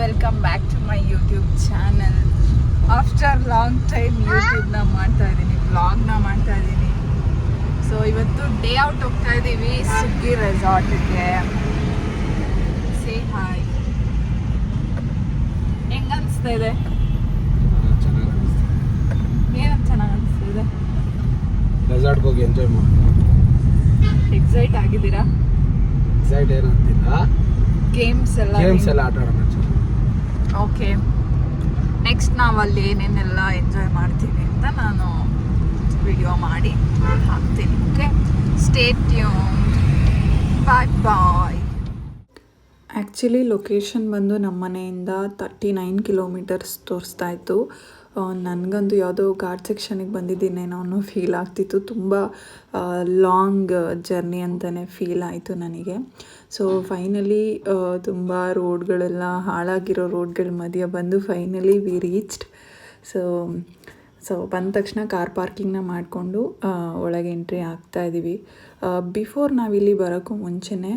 Welcome back to my YouTube channel after long time ಯೂಟ್ಯೂಬ್ನ ಮಾಡ್ತಾ ಇದ್ದೀನಿ ವ್ಲಾಗ್ನ ಮಾಡ್ತಾ ಇದ್ದೀನಿ ಸೊ ಇವತ್ತು ಡೇ ಔಟ್ ಹೋಗ್ತಾ ಇದ್ದೀವಿ ಸುಗ್ಗಿ ರೆಸಾರ್ಟ್ಗೆ ಸೇ ಹಾಯ್ ಹೆಂಗ ಅನಿಸ್ತಾ ಇದೆ? ಏನಂತ ಚೆನ್ನಾಗಿ ಅನಿಸ್ತಾ ಇದೆ. ರೆಸಾರ್ಟ್ಗೆ ಹೋಗಿ ಎಂಜಾಯ್ ಮಾಡಿ. ಎಕ್ಸೈಟ್ ಆಗಿದ್ದೀರಾ? ಎಕ್ಸೈಟ್ ಏನಂತಿಲ್ಲ. ಗೇಮ್ಸ್ ಎಲ್ಲ ಗೇಮ್ಸ್ ಎಲ್ಲ ಆಟ ಆಡೋಣ ಓಕೆ ನೆಕ್ಸ್ಟ್ ನಾವು ಅಲ್ಲಿ ಏನೇನೆಲ್ಲ ಎಂಜಾಯ್ ಮಾಡ್ತೀವಿ ಅಂತ ನಾನು ವಿಡಿಯೋ ಮಾಡಿ ಹಾಕ್ತೀನಿ okay state bye bye actually location ಬಂದು ನಮ್ಮ ಮನೆಯಿಂದ ತರ್ಟಿ ನೈನ್ ಕಿಲೋಮೀಟರ್ಸ್ ತೋರಿಸ್ತಾ ಇತ್ತು. ನನಗಂತೂ ಯಾವುದೋ ಘಾಟ್ ಸೆಕ್ಷನಿಗೆ ಬಂದಿದ್ದೀನೇನೋ ಅನ್ನೋ ಫೀಲ್ ಆಗ್ತಿತ್ತು. ತುಂಬ ಲಾಂಗ್ ಜರ್ನಿ ಅಂತಲೇ ಫೀಲ್ ಆಯಿತು ನನಗೆ. ಸೊ ಫೈನಲಿ ತುಂಬ ರೋಡ್ಗಳೆಲ್ಲ ಹಾಳಾಗಿರೋ ರೋಡ್ಗಳ ಮಧ್ಯೆ ಬಂದು finally we reached so so ಬಂದ ತಕ್ಷಣ ಕಾರ್ ಪಾರ್ಕಿಂಗ್ನ ಮಾಡಿಕೊಂಡು ಒಳಗೆ ಎಂಟ್ರಿ ಆಗ್ತಾ ಇದ್ದೀವಿ ಬಿಫೋರ್ ನಾವಿಲ್ಲಿ ಬರೋಕ್ಕೂ ಮುಂಚೆನೇ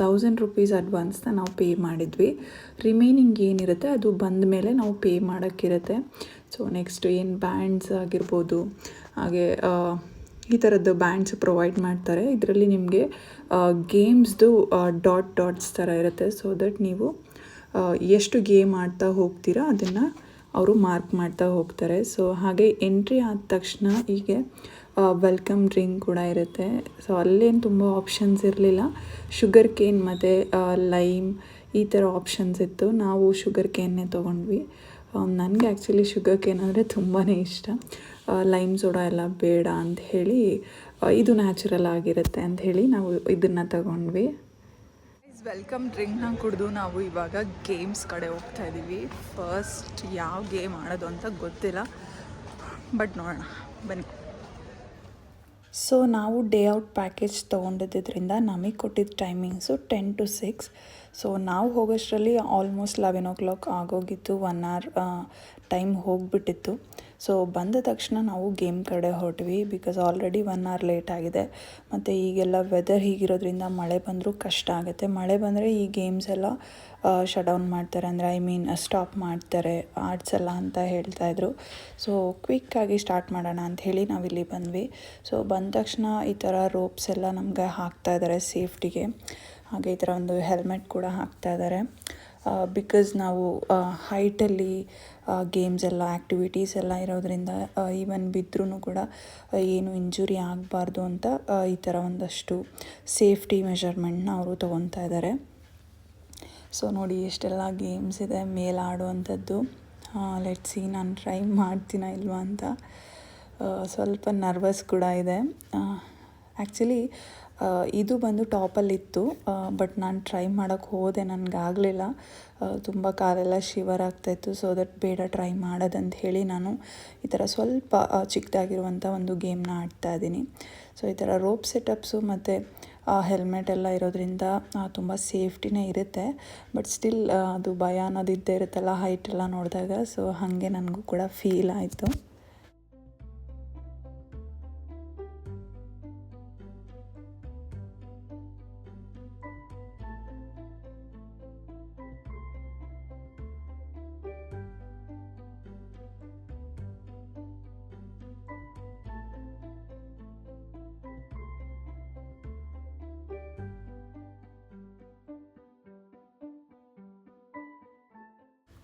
ತೌಸಂಡ್ ರುಪೀಸ್ ಅಡ್ವಾನ್ಸ್ನ ನಾವು ಪೇ ಮಾಡಿದ್ವಿ. ರಿಮೈನಿಂಗ್ ಏನಿರುತ್ತೆ ಅದು ಬಂದ ಮೇಲೆ ನಾವು ಪೇ ಮಾಡೋಕ್ಕಿರುತ್ತೆ. ಸೊ ನೆಕ್ಸ್ಟ್ ಏನು ಬ್ಯಾಂಡ್ಸ್ ಆಗಿರ್ಬೋದು, ಹಾಗೆ ಈ ಥರದ್ದು ಬ್ಯಾಂಡ್ಸ್ ಪ್ರೊವೈಡ್ ಮಾಡ್ತಾರೆ. ಇದರಲ್ಲಿ ನಿಮಗೆ ಗೇಮ್ಸ್ದು ಡಾಟ್ ಡಾಟ್ಸ್ ಥರ ಇರುತ್ತೆ. ಸೊ ದಟ್ ನೀವು ಎಷ್ಟು ಗೇಮ್ ಆಡ್ತಾ ಹೋಗ್ತೀರಾ, ಅದನ್ನು ಅವರು ಮಾರ್ಕ್ ಮಾಡ್ತಾ ಹೋಗ್ತಾರೆ. ಸೊ ಹಾಗೆ ಎಂಟ್ರಿ ಆದ ತಕ್ಷಣ ಹೀಗೆ ವೆಲ್ಕಮ್ ಡ್ರಿಂಕ್ ಕೂಡ ಇರುತ್ತೆ. ಸೊ ಅಲ್ಲೇನು ತುಂಬ ಆಪ್ಷನ್ಸ್ ಇರಲಿಲ್ಲ. ಶುಗರ್ ಕೇನ್ ಮತ್ತು ಲೈಮ್ ಈ ಥರ ಆಪ್ಷನ್ಸ್ ಇತ್ತು. ನಾವು ಶುಗರ್ ಕೇನ್ನೇ ತೊಗೊಂಡ್ವಿ. ನನಗೆ ಆ್ಯಕ್ಚುಲಿ ಶುಗರ್ ಕೇನ್ ಅಂದರೆ ತುಂಬಾ ಇಷ್ಟ. ಲೈಮ್ ಸೋಡಾ ಎಲ್ಲ ಬೇಡ ಅಂತ ಹೇಳಿ ಇದು ನ್ಯಾಚುರಲ್ ಆಗಿರುತ್ತೆ ಅಂತ ಹೇಳಿ ನಾವು ಇದನ್ನು ತಗೊಂಡ್ವಿ. ವೆಲ್ಕಮ್ ಡ್ರಿಂಕ್ನ ಕುಡಿದು ನಾವು ಇವಾಗ ಗೇಮ್ಸ್ ಕಡೆ ಹೋಗ್ತಾ ಇದ್ದೀವಿ ಫಸ್ಟ್ ಯಾವ ಗೇಮ್ ಆಡೋದು ಅಂತ ಗೊತ್ತಿಲ್ಲ. ಬಟ್ ನೋಡೋಣ. ಬನ್ನಿ. ಸೊ ನಾವು ಡೇ ಔಟ್ ಪ್ಯಾಕೇಜ್ ತೊಗೊಂಡಿದ್ದರಿಂದ ನಮಗೆ ಕೊಟ್ಟಿದ್ದ timings ten to six so ನಾವು ಹೋಗೋಷ್ಟರಲ್ಲಿ ಆಲ್ಮೋಸ್ಟ್ ಲೆವೆನ್ ಓ ಕ್ಲಾಕ್ ಆಗೋಗಿತ್ತು ಒನ್ ಅವರ್ ಟೈಮ್ ಹೋಗಿಬಿಟ್ಟಿತ್ತು. ಸೊ ಬಂದ ತಕ್ಷಣ ನಾವು ಗೇಮ್ ಕಡೆ ಹೊರಟ್ವಿ because already one hour late ಆಗಿದೆ. ಮತ್ತು ಈಗೆಲ್ಲ ವೆದರ್ ಹೀಗಿರೋದ್ರಿಂದ ಮಳೆ ಬಂದರೂ ಕಷ್ಟ ಆಗುತ್ತೆ. ಮಳೆ ಬಂದರೆ ಈ ಗೇಮ್ಸ್ ಎಲ್ಲ ಶಟ್ ಡೌನ್ ಮಾಡ್ತಾರೆ. ಅಂದರೆ ಐ ಮೀನ್ ಸ್ಟಾಪ್ ಮಾಡ್ತಾರೆ ಆಡ್ಸಲ್ಲ ಅಂತ ಹೇಳ್ತಾಯಿದ್ರು ಸೊ ಕ್ವಿಕ್ಕಾಗಿ ಸ್ಟಾರ್ಟ್ ಮಾಡೋಣ ಅಂತ ಹೇಳಿ ನಾವಿಲ್ಲಿ ಬಂದ್ವಿ. ಸೊ ಬಂದ ತಕ್ಷಣ ಈ ಥರ ರೋಪ್ಸ್ ಎಲ್ಲ ನಮಗೆ ಹಾಕ್ತಾ ಇದ್ದಾರೆ ಸೇಫ್ಟಿಗೆ ಹಾಗೆ ಈ ಥರ ಒಂದು ಹೆಲ್ಮೆಟ್ ಕೂಡ ಹಾಕ್ತಾ ಇದ್ದಾರೆ ಬಿಕಾಸ್ ನಾವು ಹೈಟಲ್ಲಿ ಗೇಮ್ಸ್ ಎಲ್ಲ ಆ್ಯಕ್ಟಿವಿಟೀಸ್ ಎಲ್ಲ ಇರೋದರಿಂದ ಈವನ್ ಬಿದ್ದರೂ ಕೂಡ ಏನು ಇಂಜುರಿ ಆಗಬಾರ್ದು ಅಂತ ಈ ಥರ ಒಂದಷ್ಟು ಸೇಫ್ಟಿ ಮೆಷರ್ಮೆಂಟ್ನ ಅವರು ತೊಗೊತಾ ಇದ್ದಾರೆ ಸೊ ನೋಡಿ, ಎಷ್ಟೆಲ್ಲ ಗೇಮ್ಸ್ ಇದೆ ಮೇಲೆ ಆಡುವಂಥದ್ದು ಲೆಟ್ ಸಿ ನಾನು ಟ್ರೈ ಮಾಡ್ತೀನ ಇಲ್ವಾ ಅಂತ. ಸ್ವಲ್ಪ ನರ್ವಸ್ ಕೂಡ ಇದೆ. ಆ್ಯಕ್ಚುಲಿ ಇದು ಬಂದು ಟಾಪಲ್ಲಿತ್ತು. ಬಟ್ ನಾನು ಟ್ರೈ ಮಾಡೋಕ್ಕೆ ಹೋದೆ, ನನಗಾಗಲಿಲ್ಲ. ತುಂಬ ಕಾಲೆಲ್ಲ ಶಿವರ್ ಆಗ್ತಾಯಿತ್ತು ಸೊ ದಟ್ ಬೇಡ ಟ್ರೈ ಮಾಡೋದಂತ ಹೇಳಿ ನಾನು ಈ ಥರ ಸ್ವಲ್ಪ ಚಿಕ್ಕದಾಗಿರುವಂಥ ಒಂದು ಗೇಮ್ನ ಆಡ್ತಾ ಇದ್ದೀನಿ. ಸೊ ಈ ಥರ ರೋಪ್ ಸೆಟಪ್ಸು ಮತ್ತು ಹೆಲ್ಮೆಟ್ ಎಲ್ಲ ಇರೋದ್ರಿಂದ ತುಂಬ ಸೇಫ್ಟಿನೇ ಇರುತ್ತೆ. ಬಟ್ ಸ್ಟಿಲ್ ಅದು ಭಯ ಅನ್ನೋದು ಇದ್ದೇ ಇರುತ್ತಲ್ಲ ಹೈಟ್ ಎಲ್ಲ ನೋಡಿದಾಗ, ಸೊ ಹಾಗೆ ನನಗೂ ಕೂಡ ಫೀಲ್ ಆಯಿತು.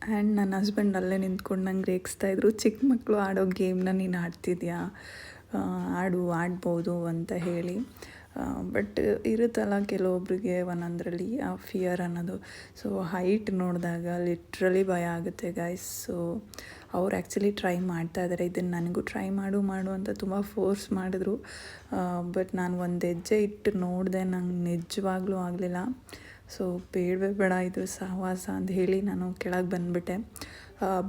ಆ್ಯಂಡ್ ನನ್ನ ಹಸ್ಬೆಂಡ್ ಅಲ್ಲೇ ನಿಂತ್ಕೊಂಡು ನಂಗೆ ರೇಗಿಸ್ತಾ ಇದ್ರು. ಚಿಕ್ಕ ಮಕ್ಕಳು ಆಡೋ ಗೇಮ್ನ ನೀನು ಆಡ್ತಿದ್ಯಾ? ಆಡು, ಆಡ್ಬೋದು ಅಂತ ಹೇಳಿ. ಬಟ್ ಇರುತ್ತಲ್ಲ ಕೆಲವೊಬ್ರಿಗೆ ಒಂದೊಂದರಲ್ಲಿ ಆ ಫಿಯರ್ ಅನ್ನೋದು. ಸೊ ಹೈಟ್ ನೋಡಿದಾಗ ಲಿಟ್ರಲಿ ಭಯ ಆಗುತ್ತೆ ಗಾಯ್ಸ್ ಸೊ ಅವ್ರು ಆ್ಯಕ್ಚುಲಿ ಟ್ರೈ ಮಾಡ್ತಾ ಇದ್ದಾರೆ ಇದನ್ನು ನನಗೂ ಟ್ರೈ ಮಾಡು ಮಾಡು ಅಂತ ತುಂಬ ಫೋರ್ಸ್ ಮಾಡಿದ್ರು. ಬಟ್ ನಾನು ಒಂದು ಹೆಜ್ಜೆ ಇಟ್ಟು ನೋಡಿದೆ ನಂಗೆ ನಿಜವಾಗ್ಲೂ ಆಗಲಿಲ್ಲ. ಸೊ ಬೇಡವೇ ಬೇಡ, ಇದು ಸಹವಾಸ ಅಂತ ಹೇಳಿ ನಾನು ಕೆಳಗೆ ಬಂದುಬಿಟ್ಟೆ.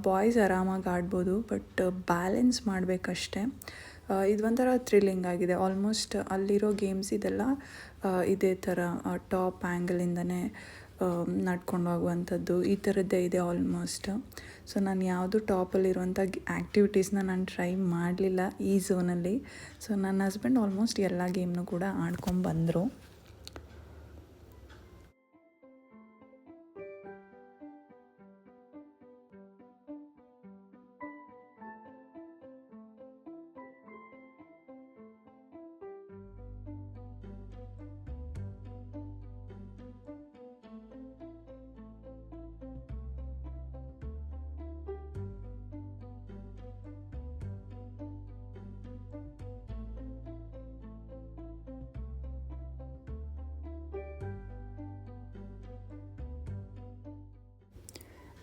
ಬಾಯ್ಸ್ ಆರಾಮಾಗಿ ಆಡ್ಬೋದು ಬಟ್ ಬ್ಯಾಲೆನ್ಸ್ ಮಾಡಬೇಕಷ್ಟೆ. ಇದು ಒಂಥರ ಥ್ರಿಲ್ಲಿಂಗ್ ಆಗಿದೆ. ಆಲ್ಮೋಸ್ಟ್ ಅಲ್ಲಿರೋ ಗೇಮ್ಸ್ ಇದೆಲ್ಲ ಇದೇ ಥರ ಟಾಪ್ ಆ್ಯಂಗಲಿಂದನೇ ನಡ್ಕೊಂಡು ಹೋಗುವಂಥದ್ದು ಈ ಥರದ್ದೇ ಇದೆ ಆಲ್ಮೋಸ್ಟ್ ಸೊ ನಾನು ಯಾವುದು ಟಾಪಲ್ಲಿರುವಂಥ ಆ್ಯಕ್ಟಿವಿಟೀಸ್ನ ನಾನು ಟ್ರೈ ಮಾಡಲಿಲ್ಲ ಈ ಝೋನಲ್ಲಿ ಸೊ ನನ್ನ ಹಸ್ಬೆಂಡ್ ಆಲ್ಮೋಸ್ಟ್ ಎಲ್ಲ ಗೇಮ್ನು ಕೂಡ ಆಡ್ಕೊಂಡು ಬಂದರು.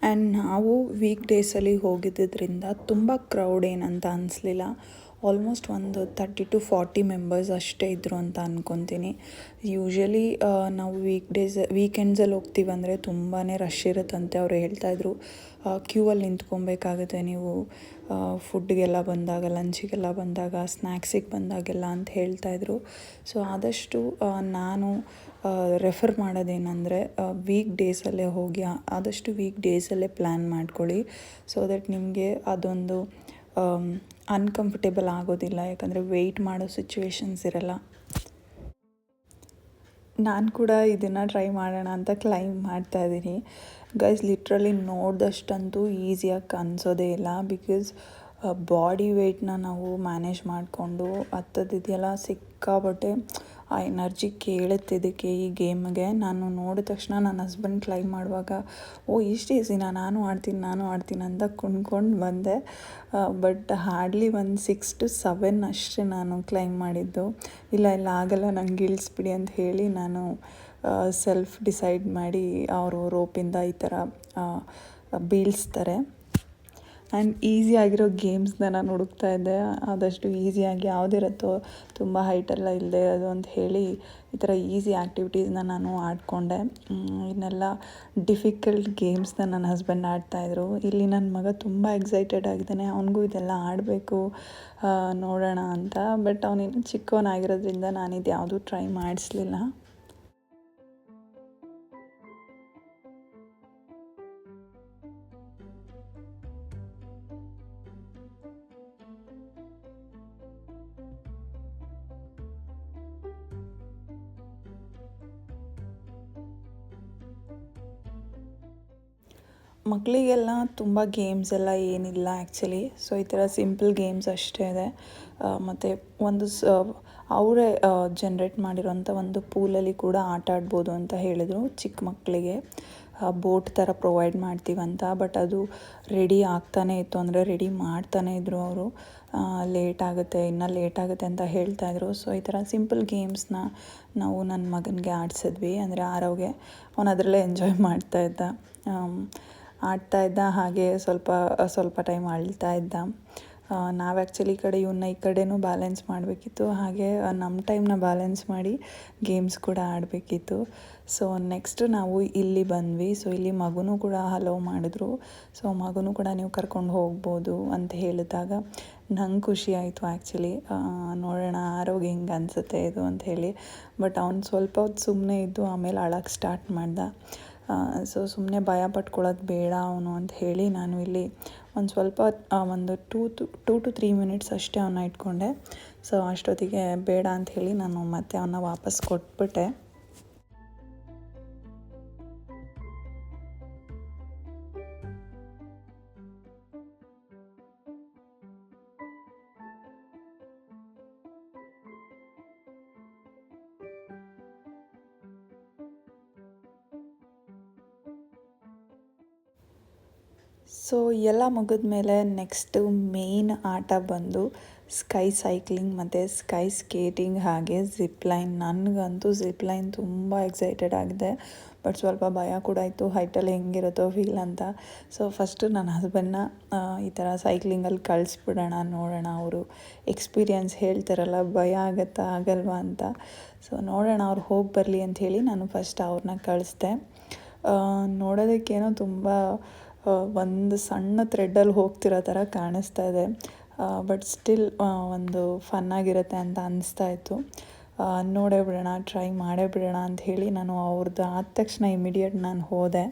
ಆ್ಯಂಡ್ ನಾವು ವೀಕ್ ಡೇಸಲ್ಲಿ ಹೋಗಿದ್ದರಿಂದ ತುಂಬ ಕ್ರೌಡ್ ಏನಂತ ಅನಿಸ್ಲಿಲ್ಲ. ಆಲ್ಮೋಸ್ಟ್ ಒಂದು ತರ್ಟಿ ಟು ಫಾರ್ಟಿ ಮೆಂಬರ್ಸ್ ಅಷ್ಟೇ ಇದ್ದರು ಅಂತ ಅಂದ್ಕೊತೀನಿ ಯೂಶ್ವಲಿ ನಾವು ವೀಕ್ ಡೇಸ್ ವೀಕೆಂಡ್ಸಲ್ಲಿ ಹೋಗ್ತೀವಂದರೆ ತುಂಬಾ ರಶ್ ಇರುತ್ತಂತೆ ಅವ್ರು ಹೇಳ್ತಾಯಿದ್ರು ಕ್ಯೂ ಅಲ್ಲಿ ನಿಂತ್ಕೊಬೇಕಾಗುತ್ತೆ ನೀವು. ಫುಡ್ಗೆಲ್ಲ ಬಂದಾಗ ಲಂಚಿಗೆಲ್ಲ ಬಂದಾಗ ಸ್ನ್ಯಾಕ್ಸಿಗೆ ಬಂದಾಗೆಲ್ಲ ಅಂತ ಹೇಳ್ತಾಯಿದ್ರು ಸೊ ಆದಷ್ಟು ನಾನು ರೆಫರ್ ಮಾಡೋದೇನೆಂದರೆ ವೀಕ್ ಡೇಸಲ್ಲೇ ಹೋಗಿ ಆದಷ್ಟು ವೀಕ್ ಡೇಸಲ್ಲೇ ಪ್ಲ್ಯಾನ್ ಮಾಡ್ಕೊಳ್ಳಿ. ಸೊ ದಟ್ ನಿಮಗೆ ಅದೊಂದು ಅನ್ಕಂಫರ್ಟೇಬಲ್ ಆಗೋದಿಲ್ಲ, ಯಾಕಂದರೆ ವೆಯ್ಟ್ ಮಾಡೋ ಸಿಚುವೇಶನ್ಸ್ ಇರಲ್ಲ. ನಾನು ಕೂಡ ಇದನ್ನು ಟ್ರೈ ಮಾಡೋಣ ಅಂತ ಕ್ಲೈಮ್ ಮಾಡ್ತಾ ಇದ್ದೀನಿ ಗೈಸ್ ಲಿಟ್ರಲಿ ನೋಡಿದಷ್ಟಂತೂ ಈಸಿಯಾಗಿ ಅನ್ಸೋದೇ ಇಲ್ಲ ಬಿಕಾಸ್ ಬಾಡಿ ವೆಯ್ಟ್ನ ನಾವು ಮ್ಯಾನೇಜ್ ಮಾಡಿಕೊಂಡು ಹತ್ತದಿದೆಯಲ್ಲ ಸಿಕ್ಕಾಬಟ್ಟೆ ಆ ಎನರ್ಜಿ ಕೇಳುತ್ತೆ ಇದಕ್ಕೆ ಈ ಗೇಮ್ಗೆ. ನಾನು ನೋಡಿದ ತಕ್ಷಣ ನನ್ನ ಹಸ್ಬೆಂಡ್ ಕ್ಲೈಮ್ ಮಾಡುವಾಗ, ಓ, ಇಷ್ಟು ಈಸಿನಾ ನಾನು ಆಡ್ತೀನಿ ನಾನು ಆಡ್ತೀನಿ ಅಂತ ಕುಣ್ಕೊಂಡು ಬಂದೆ. ಬಟ್ ಹಾರ್ಡ್ಲಿ ಒಂದು ಸಿಕ್ಸ್ ಟು ಸೆವೆನ್ ಅಷ್ಟೇ ನಾನು ಕ್ಲೈಮ್ ಮಾಡಿದ್ದು. ಇಲ್ಲ ಇಲ್ಲ, ಆಗಲ್ಲ, ನಂಗೆ ಇಳಿಸ್ಬಿಡಿ ಅಂತ ಹೇಳಿ ನಾನು ಸೆಲ್ಫ್ ಡಿಸೈಡ್ ಮಾಡಿ ಅವರು ರೋಪಿಂದ ಈ ಥರ ಬೀಳಿಸ್ತಾರೆ. ಆ್ಯಂಡ್ ಈಸಿ ಆಗಿರೋ ಗೇಮ್ಸ್ನ ನಾನು ಹುಡುಕ್ತಾ ಇದ್ದೆ. ಆದಷ್ಟು ಈಸಿಯಾಗಿ ಯಾವುದಿರುತ್ತೋ ತುಂಬ ಹೈಟೆಲ್ಲ ಇಲ್ಲದೆ ಅದು ಅಂತ ಹೇಳಿ ಈ ಥರ ಈಸಿ ಆ್ಯಕ್ಟಿವಿಟೀಸ್ನ ನಾನು ಆಡಿಕೊಂಡೆ. ಇನ್ನೆಲ್ಲ ಡಿಫಿಕಲ್ಟ್ ಗೇಮ್ಸ್ನ ನನ್ನ ಹಸ್ಬೆಂಡ್ ಆಡ್ತಾಯಿದ್ರು ಇಲ್ಲಿ ನನ್ನ ಮಗ ತುಂಬ ಎಕ್ಸೈಟೆಡ್ ಆಗಿದ್ದಾನೆ. ಅವನಿಗೂ ಇದೆಲ್ಲ ಆಡಬೇಕು ನೋಡೋಣ ಅಂತ. ಬಟ್ ಅವನಿನ್ನು ಚಿಕ್ಕವನಾಗಿರೋದ್ರಿಂದ ನಾನು ಇದು ಯಾವುದೂ ಟ್ರೈ ಮಾಡಿಸ್ಲಿಲ್ಲ. ಮಕ್ಕಳಿಗೆಲ್ಲ ತುಂಬ ಗೇಮ್ಸ್ ಎಲ್ಲ ಏನಿಲ್ಲ ಆ್ಯಕ್ಚುಲಿ ಸೊ ಈ ಥರ ಸಿಂಪಲ್ ಗೇಮ್ಸ್ ಅಷ್ಟೇ ಇದೆ. ಮತ್ತು ಒಂದು ಸ ಅವರೇ ಜನ್ರೇಟ್ ಮಾಡಿರೋಂಥ ಒಂದು ಪೂಲಲ್ಲಿ ಕೂಡ ಆಟ ಆಡ್ಬೋದು ಅಂತ ಹೇಳಿದರು ಚಿಕ್ಕ ಮಕ್ಕಳಿಗೆ. ಬೋಟ್ ಥರ ಪ್ರೊವೈಡ್ ಮಾಡ್ತೀವಂತ ಬಟ್ ಅದು ರೆಡಿ ಆಗ್ತಾನೇ ಇತ್ತು. ಅಂದರೆ ರೆಡಿ ಮಾಡ್ತಾನೇ ಇದ್ದರು ಅವರು. ಲೇಟ್ ಆಗುತ್ತೆ ಇನ್ನೂ ಲೇಟ್ ಆಗುತ್ತೆ ಅಂತ ಹೇಳ್ತಾಯಿದ್ರು ಸೊ ಈ ಥರ ಸಿಂಪಲ್ ಗೇಮ್ಸ್ನ ನಾವು ನನ್ನ ಮಗನಿಗೆ ಆಡಿಸಿದ್ವಿ. ಅಂದರೆ ಆರೋಗ್ಯ ಅವನು ಅದರಲ್ಲೇ ಎಂಜಾಯ್ ಮಾಡ್ತಾ ಆಮ್, ಆಡ್ತಾ ಇದ್ದ ಹಾಗೆ ಸ್ವಲ್ಪ ಸ್ವಲ್ಪ ಟೈಮ್ ಅಳ್ತಾ ಇದ್ದ. ನಾವು ಆ್ಯಕ್ಚುಲಿ ಈ ಕಡೆ ಇವನ್ನ ಈ ಕಡೆನೂ ಬ್ಯಾಲೆನ್ಸ್ ಮಾಡಬೇಕಿತ್ತು. ಹಾಗೆ ನಮ್ಮ ಟೈಮ್ನ ಬ್ಯಾಲೆನ್ಸ್ ಮಾಡಿ ಗೇಮ್ಸ್ ಕೂಡ ಆಡಬೇಕಿತ್ತು. ಸೊ ನೆಕ್ಸ್ಟ್ ನಾವು ಇಲ್ಲಿ ಬಂದ್ವಿ. ಸೊ ಇಲ್ಲಿ ಮಗುನೂ ಕೂಡ ಹಲೋ ಮಾಡಿದ್ರು. ಸೊ ಮಗುನೂ ಕೂಡ ನೀವು ಕರ್ಕೊಂಡು ಹೋಗ್ಬೋದು ಅಂತ ಹೇಳಿದಾಗ ನಂಗೆ ಖುಷಿ ಆಯಿತು ಆ್ಯಕ್ಚುಲಿ ನೋಡೋಣ ಆರೋಗ್ಯ ಹೆಂಗೆ ಅನಿಸುತ್ತೆ ಇದು ಅಂತ ಹೇಳಿ. ಬಟ್ ಅವ್ನು ಸ್ವಲ್ಪ ಹೊತ್ತು ಸುಮ್ಮನೆ ಇದ್ದು ಆಮೇಲೆ ಅಳಕ್ಕೆ ಸ್ಟಾರ್ಟ್ ಮಾಡ್ದ. ಸೊ ಸುಮ್ಮನೆ ಭಯ ಪಟ್ಕೊಳ್ಳೋದು ಬೇಡ ಅವನು ಅಂತ ಹೇಳಿ ನಾನು ಇಲ್ಲಿ ಒಂದು ಸ್ವಲ್ಪ ಒಂದು two to two to three minutes ಅಷ್ಟೇ ಅವನ್ನ ಇಟ್ಕೊಂಡೆ. ಸೊ ಅಷ್ಟೊತ್ತಿಗೆ ಬೇಡ ಅಂತ ಹೇಳಿ ನಾನು ಮತ್ತೆ ಅವನ್ನ ವಾಪಸ್ ಕೊಟ್ಬಿಟ್ಟೆ. ಸೊ ಎಲ್ಲ ಮುಗಿದ್ಮೇಲೆ ನೆಕ್ಸ್ಟು ಮೇನ್ ಆಟ ಬಂದು ಸ್ಕೈ ಸೈಕ್ಲಿಂಗ್ ಮತ್ತು ಸ್ಕೈ ಸ್ಕೇಟಿಂಗ್ ಹಾಗೆ ಜಿಪ್ಲೈನ್ ನನಗಂತೂ ಜಿಪ್ಲೈನ್ ತುಂಬ ಎಕ್ಸೈಟೆಡ್ ಆಗಿದೆ. ಬಟ್ ಸ್ವಲ್ಪ ಭಯ ಕೂಡ ಇತ್ತು. ಹೈಟಲ್ಲಿ ಹೆಂಗಿರುತ್ತೋ ಫೀಲ್ ಅಂತ. ಸೊ ಫಸ್ಟು ನನ್ನ ಹಸ್ಬೆಂಡ್ನ ಈ ಥರ ಸೈಕ್ಲಿಂಗಲ್ಲಿ ಕಳಿಸ್ಬಿಡೋಣ, ನೋಡೋಣ. ಅವರು ಎಕ್ಸ್ಪೀರಿಯನ್ಸ್ ಹೇಳ್ತಾರಲ್ಲ, ಭಯ ಆಗತ್ತಾ, ಆಗಲ್ವಾ ಅಂತ. ಸೊ ನೋಡೋಣ ಅವ್ರು ಹೋಗಿ ಬರಲಿ ಅಂಥೇಳಿ ನಾನು ಫಸ್ಟ್ ಅವ್ರನ್ನ ಕಳಿಸ್ದೆ. ನೋಡೋದಕ್ಕೇನೋ ತುಂಬ ಒಂದು ಸಣ್ಣ ಥ್ರೆಡ್ಡಲ್ಲಿ ಹೋಗ್ತಿರೋ ಥರ ಕಾಣಿಸ್ತಾ ಇದೆ. ಬಟ್ ಸ್ಟಿಲ್ ಒಂದು ಫನ್ನಾಗಿರುತ್ತೆ ಅಂತ ಅನ್ನಿಸ್ತಾ ಇತ್ತು. ನೋಡೇ ಬಿಡೋಣ ಟ್ರೈ ಮಾಡೇ ಬಿಡೋಣ ಅಂತ ಹೇಳಿ ನಾನು ಅವ್ರದ್ದು ಆದ ತಕ್ಷಣ ಇಮಿಡಿಯೇಟ್ ನಾನು ಹೋದೆ.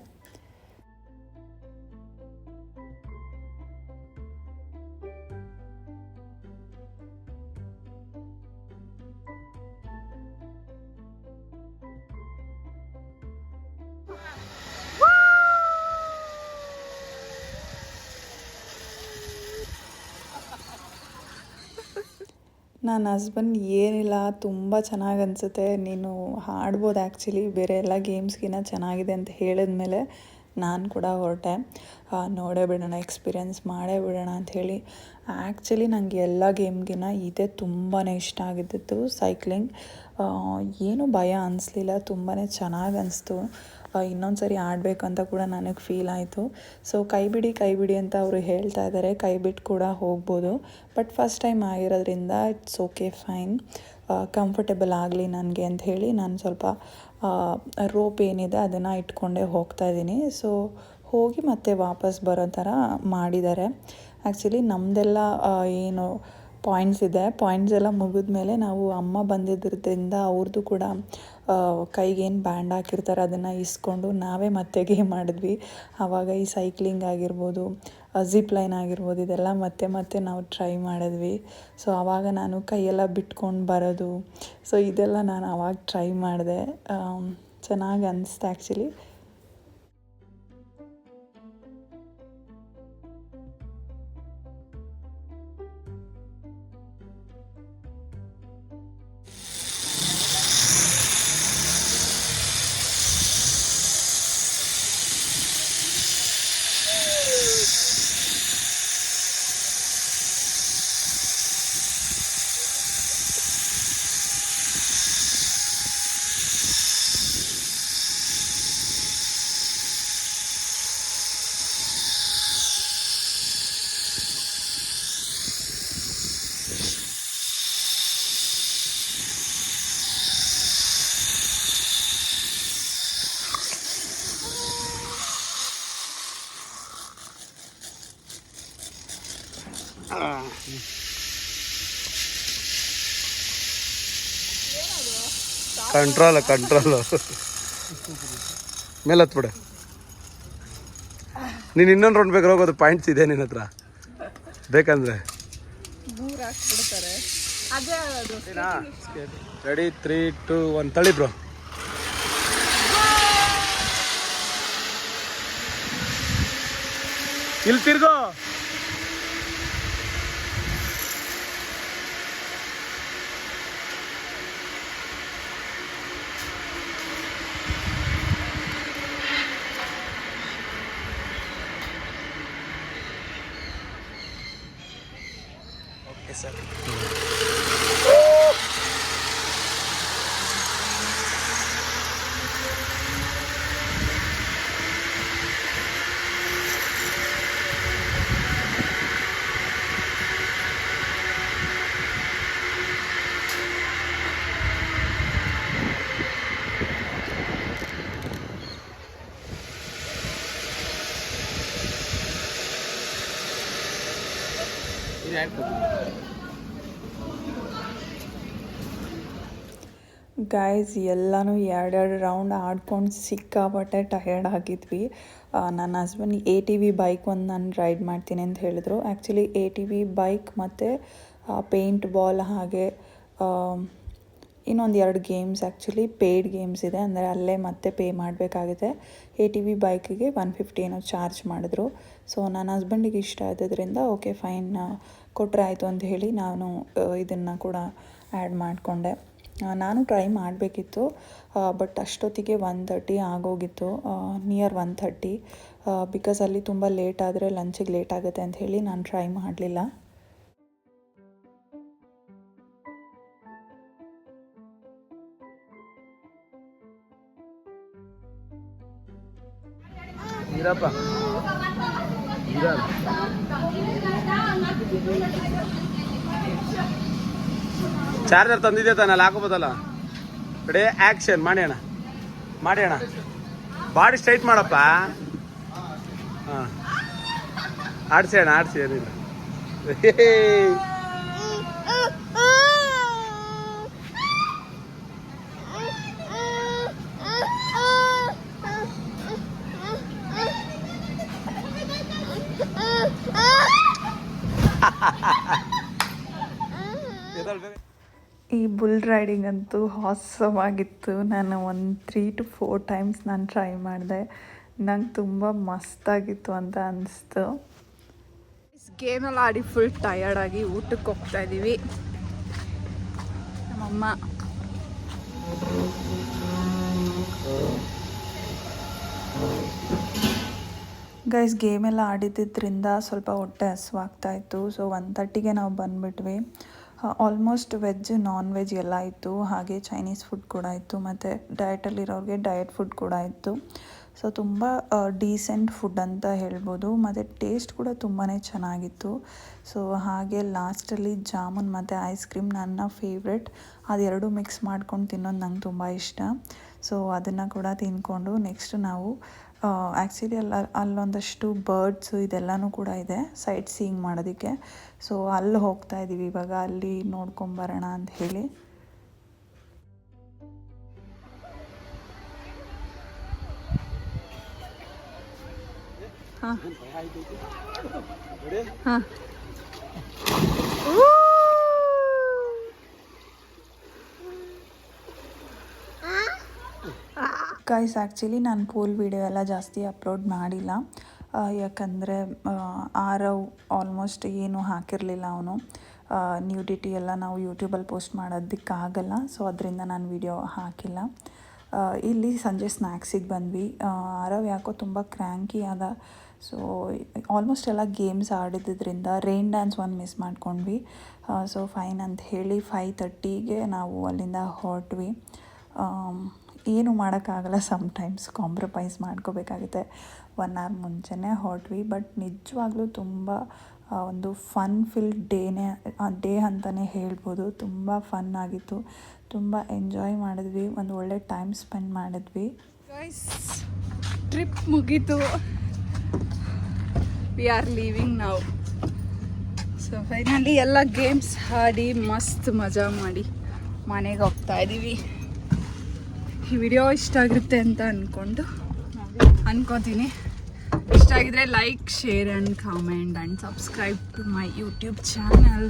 ನನ್ನ ಹಸ್ಬೆಂಡ್ ಏನಿಲ್ಲ, ತುಂಬ ಚೆನ್ನಾಗಿ ಅನಿಸುತ್ತೆ. ನೀನು ಆಡ್ಬೋದು ಆ್ಯಕ್ಚುಲಿ ಬೇರೆ ಎಲ್ಲ ಗೇಮ್ಸ್ಗಿನ್ನ ಚೆನ್ನಾಗಿದೆ ಅಂತ ಹೇಳಿದ್ಮೇಲೆ. ನಾನು ಕೂಡ ಹೊರಟೆ. ನೋಡೇ ಬಿಡೋಣ ಎಕ್ಸ್ಪೀರಿಯನ್ಸ್ ಮಾಡೇ ಬಿಡೋಣ ಅಂಥೇಳಿ ಆ್ಯಕ್ಚುಲಿ ನನಗೆ ಎಲ್ಲ ಗೇಮ್ಗಿನ ಇದೇ ತುಂಬಾ ಇಷ್ಟ ಆಗಿದ್ದಿತ್ತು ಸೈಕ್ಲಿಂಗ್ ಏನು ಭಯ ಅನಿಸ್ಲಿಲ್ಲ ತುಂಬಾ ಚೆನ್ನಾಗಿ ಅನಿಸ್ತು. ಇನ್ನೊಂದು ಸರಿ ಆಡಬೇಕಂತ ಕೂಡ ನನಗೆ ಫೀಲ್ ಆಯಿತು. ಸೊ ಕೈ ಬಿಡಿ ಕೈ ಬಿಡಿ ಅಂತ ಅವರು ಹೇಳ್ತಾ ಇದ್ದಾರೆ ಕೈ ಬಿಟ್ಟು ಕೂಡ ಹೋಗ್ಬೋದು. ಬಟ್ ಫಸ್ಟ್ ಟೈಮ್ ಆಗಿರೋದ್ರಿಂದ ಇಟ್ಸ್ ಓಕೆ ಫೈನ್ ಕಂಫರ್ಟೇಬಲ್ ಆಗಲಿ ನನಗೆ ಅಂತ ಹೇಳಿ ನಾನು ಸ್ವಲ್ಪ ರೋಪ್ ಏನಿದೆ ಅದನ್ನು ಇಟ್ಕೊಂಡೇ ಹೋಗ್ತಾ ಇದ್ದೀನಿ. ಸೊ ಹೋಗಿ ಮತ್ತೆ ವಾಪಸ್ ಬರೋ ಥರ ಮಾಡಿದ್ದಾರೆ. ಆ್ಯಕ್ಚುಲಿ ನಮ್ಮದೆಲ್ಲ ಏನು ಪಾಯಿಂಟ್ಸ್ ಇದೆ. ಪಾಯಿಂಟ್ಸ್ ಎಲ್ಲ ಮುಗಿದ ಮೇಲೆ ನಾವು ಅಮ್ಮ ಬಂದಿದ್ದರಿಂದ ಅವ್ರದ್ದು ಕೂಡ ಕೈಗೇನು ಬ್ಯಾಂಡ್ ಹಾಕಿರ್ತಾರೆ. ಅದನ್ನು ಇಸ್ಕೊಂಡು ನಾವೇ ಮತ್ತೆ ಗೇಮ್ ಮಾಡಿದ್ವಿ ಆವಾಗ ಈ ಸೈಕ್ಲಿಂಗ್ ಆಗಿರ್ಬೋದು ಜಿಪ್ ಲೈನ್ ಆಗಿರ್ಬೋದು, ಇದೆಲ್ಲ ಮತ್ತೆ ಮತ್ತೆ ನಾವು ಟ್ರೈ ಮಾಡಿದ್ವಿ. ಸೊ ಆವಾಗ ನಾನು ಕೈಯೆಲ್ಲ ಬಿಟ್ಕೊಂಡು ಬರೋದು. ಸೊ ಇದೆಲ್ಲ ನಾನು ಆವಾಗ ಟ್ರೈ ಮಾಡಿದೆ. ಚೆನ್ನಾಗಿ ಅನಿಸ್ತು ಆ್ಯಕ್ಚುಲಿ ಕಂಟ್ರೋಲ್ ಕಂಟ್ರೋಲು. ಮೇಲೆ ಹತ್ಬಿಡ ನೀನು ಇನ್ನೊಂದು ರೌಂಡ್ ಬೇಕಾದ್ರೆ ಹೋಗೋದು ಪಾಯಿಂಟ್ಸ್ ಇದೆ ನಿನ್ನ ಹತ್ರ. ಬೇಕಂದ್ರೆ. ರೆಡಿ ತ್ರೀ ಟು ಒನ್ ತಳಿ ಬ್ರೋ ಇಲ್ಲಿ ತಿರ್ಗೋ ಓಕೆ ಸರ್ ಗೈಸ್ ಎಲ್ಲನೂ ಎರಡೆರಡು ರೌಂಡ್ ಆಡ್ಕೊಂಡು ಸಿಕ್ಕಾಪಟ್ಟೆ ಟಯರ್ಡ್ ಆಗಿದ್ವಿ. ನನ್ನ husband A T V bike ಒಂದು ನಾನು ರೈಡ್ ಮಾಡ್ತೀನಿ ಅಂತ ಹೇಳಿದ್ರು. Actually A T V bike ಮತ್ತು ಪೇಂಟ್ ಬಾಲ್ ಹಾಗೆ ಇನ್ನೊಂದು ಎರಡು ಗೇಮ್ಸ್ ಆ್ಯಕ್ಚುಲಿ ಪೇಯ್ಡ್ ಗೇಮ್ಸ್ ಇದೆ. ಅಂದರೆ ಅಲ್ಲೇ ಮತ್ತೆ ಪೇ ಮಾಡಬೇಕಾಗಿದೆ ಎ ಟಿ ವಿ ಬೈಕಿಗೆ ಒನ್ ಫಿಫ್ಟಿ ಏನೋ ಚಾರ್ಜ್ ಮಾಡಿದ್ರು. ಸೊ ನನ್ನ ಹಸ್ಬೆಂಡಿಗೆ ಇಷ್ಟ ಆದದ್ರಿಂದ ಓಕೆ ಫೈನ್ ಕೊಟ್ಟರೆ ಆಯಿತು ಅಂತ ಹೇಳಿ ನಾನು ಇದನ್ನು ಕೂಡ ಆ್ಯಡ್ ಮಾಡಿಕೊಂಡೆ. ನಾನು ಟ್ರೈ ಮಾಡಬೇಕಿತ್ತು. ಬಟ್ ಅಷ್ಟೊತ್ತಿಗೆ ಒನ್ ತರ್ಟಿ ಆಗೋಗಿತ್ತು. ನಿಯರ್ ಒನ್ ಥರ್ಟಿ ಬಿಕಾಸ್ ಅಲ್ಲಿ ತುಂಬ ಲೇಟ್ ಆದರೆ ಲಂಚಿಗೆ ಲೇಟ್ ಆಗುತ್ತೆ ಅಂತ ಹೇಳಿ ನಾನು ಟ್ರೈ ಮಾಡಲಿಲ್ಲ. ಇರಪ್ಪ. ಚಾರ್ಜರ್ ತಂದಿದ್ದೆ ತಾನೆ, ಅಲ್ಲಿ ಹಾಕೋಬೋದಲ್ಲ ಕಡೆ ಆ್ಯಕ್ಷನ್ ಮಾಡಿ ಅಣ್ಣ ಮಾಡಿ ಅಣ್ಣ ಬಾಡಿ ಸ್ಟ್ರೈಟ್ ಮಾಡಪ್ಪ. ಹಾಂ. ಆಡಿಸಿ ಅಣ್ಣ, ಆಡಿಸಿ, ಏನಿಲ್ಲ ಈ ಬುಲ್ ರೈಡಿಂಗ್ ಅಂತೂ ಹಾಸಮ್ ಆಗಿತ್ತು. ನಾನು ಒಂದು ತ್ರೀ ಟು ಫೋರ್ ಟೈಮ್ಸ್ ನಾನು ಟ್ರೈ ಮಾಡಿದೆ. ನಂಗೆ ತುಂಬ ಮಸ್ತಾಗಿತ್ತು ಅಂತ ಅನಿಸ್ತು. ಗೇಮಲ್ಲಿ ಆಡಿ ಫುಲ್ ಟಯರ್ಡ್ ಆಗಿ ಊಟಕ್ಕೆ ಹೋಗ್ತಾ ಇದ್ದೀವಿ ನಮ್ಮಮ್ಮ. ಗೈಸ್ ಗೇಮೆಲ್ಲ ಆಡಿದ್ದರಿಂದ ಸ್ವಲ್ಪ ಹೊಟ್ಟೆ ಹಸುವಾಗ್ತಾಯಿತ್ತು ಸೊ ಒನ್ ತರ್ಟಿಗೆ ನಾವು ಬಂದುಬಿಟ್ವಿ. ಆಲ್ಮೋಸ್ಟ್ ವೆಜ್ ನಾನ್ ವೆಜ್ ಎಲ್ಲ ಇತ್ತು ಹಾಗೆ ಚೈನೀಸ್ ಫುಡ್ ಕೂಡ ಇತ್ತು ಮತ್ತು ಡಯಟಲ್ಲಿರೋರಿಗೆ ಡಯಟ್ ಫುಡ್ ಕೂಡ ಇತ್ತು ಸೊ ತುಂಬ ಡೀಸೆಂಟ್ ಫುಡ್ ಅಂತ ಹೇಳ್ಬೋದು. ಮತ್ತು ಟೇಸ್ಟ್ ಕೂಡ ತುಂಬಾ ಚೆನ್ನಾಗಿತ್ತು. ಸೊ ಹಾಗೆ ಲಾಸ್ಟಲ್ಲಿ ಜಾಮೂನ್ ಮತ್ತು ಐಸ್ ಕ್ರೀಮ್ ನನ್ನ ಫೇವ್ರೆಟ್ ಅದೆರಡು ಮಿಕ್ಸ್ ಮಾಡ್ಕೊಂಡು ತಿನ್ನೋದು ನಂಗೆ ತುಂಬ ಇಷ್ಟ. ಸೊ ಅದನ್ನು ಕೂಡ ತಿನ್ಕೊಂಡು ನೆಕ್ಸ್ಟ್ ನಾವು ಆ್ಯಕ್ಚುಲಿ ಅಲ್ಲ ಅಲ್ಲೊಂದಷ್ಟು ಬರ್ಡ್ಸು ಇದೆಲ್ಲನೂ ಕೂಡ ಇದೆ ಸೈಟ್ ಸೀಯಿಂಗ್ ಮಾಡೋದಕ್ಕೆ. ಸೊ ಅಲ್ಲಿ ಹೋಗ್ತಾ ಇದ್ದೀವಿ ಇವಾಗ ಅಲ್ಲಿ ನೋಡ್ಕೊಂಬರೋಣ ಅಂತ ಹೇಳಿ. ಹಾಂ. ಹಾಂ. ಗೈಸ್ ಆ್ಯಕ್ಚುಲಿ ನಾನು ಪೂಲ್ ವೀಡಿಯೋ ಎಲ್ಲ ಜಾಸ್ತಿ ಅಪ್ಲೋಡ್ ಮಾಡಿಲ್ಲ. ಯಾಕಂದರೆ ಆರವ್ ಆಲ್ಮೋಸ್ಟ್ ಏನು ಹಾಕಿರಲಿಲ್ಲ ಅವನು. ನ್ಯೂಡಿಟಿ ಎಲ್ಲ ನಾವು ಯೂಟ್ಯೂಬಲ್ಲಿ ಪೋಸ್ಟ್ ಮಾಡೋದಕ್ಕಾಗಲ್ಲ ಸೊ ಅದರಿಂದ ನಾನು ವಿಡಿಯೋ ಹಾಕಿಲ್ಲ. ಇಲ್ಲಿ ಸಂಜೆ ಸ್ನ್ಯಾಕ್ಸಿಗೆ ಬಂದ್ವಿ. ಆರವ್ ಯಾಕೋ ತುಂಬ ಕ್ರ್ಯಾಂಕಿ ಆದ. ಸೊ ಆಲ್ಮೋಸ್ಟ್ ಎಲ್ಲ ಗೇಮ್ಸ್ ಆಡಿದ್ದರಿಂದ ರೈನ್ ಡ್ಯಾನ್ಸ್ ಒಂದು ಮಿಸ್ ಮಾಡ್ಕೊಂಡ್ವಿ. ಸೊ ಫೈನ್ ಅಂತ ಹೇಳಿ ಫೈ ತರ್ಟಿಗೆ ನಾವು ಅಲ್ಲಿಂದ ಹೊರಟ್ವಿ. ಏನು ಮಾಡೋಕ್ಕಾಗಲ್ಲ. ಸಮ್ಟೈಮ್ಸ್ ಕಾಂಪ್ರಮೈಸ್ ಮಾಡ್ಕೋಬೇಕಾಗುತ್ತೆ. ಒನ್ ಅವರ್ ಮುಂಚೆನೇ ಹೊರಟ್ವಿ. ಬಟ್ ನಿಜವಾಗ್ಲೂ ತುಂಬ ಒಂದು ಫನ್ ಫಿಲ್ ಡೇನೇ ಡೇ ಅಂತಲೇ ಹೇಳ್ಬೋದು. ತುಂಬ ಫನ್ ಆಗಿತ್ತು. ತುಂಬ ಎಂಜಾಯ್ ಮಾಡಿದ್ವಿ. ಒಂದು ಒಳ್ಳೆ ಟೈಮ್ ಸ್ಪೆಂಡ್ ಮಾಡಿದ್ವಿ. ಟ್ರಿಪ್ ಮುಗೀತು. ವಿ ಆರ್ ಲೀವಿಂಗ್ ನಾವು ಸೊ ಫೈನಲಿ ಎಲ್ಲ ಗೇಮ್ಸ್ ಆಡಿ, ಮಸ್ತ್ ಮಜಾ ಮಾಡಿ ಮನೆಗೆ ಹೋಗ್ತಾ ಇದ್ದೀವಿ ಈ ವಿಡಿಯೋ ಇಷ್ಟ ಆಗಿರುತ್ತೆ ಅಂತ ಅಂದ್ಕೊಂಡು ಅನ್ಕೋತೀನಿ. ಇಷ್ಟ ಆಗಿದ್ರೆ like share and comment and subscribe to my YouTube channel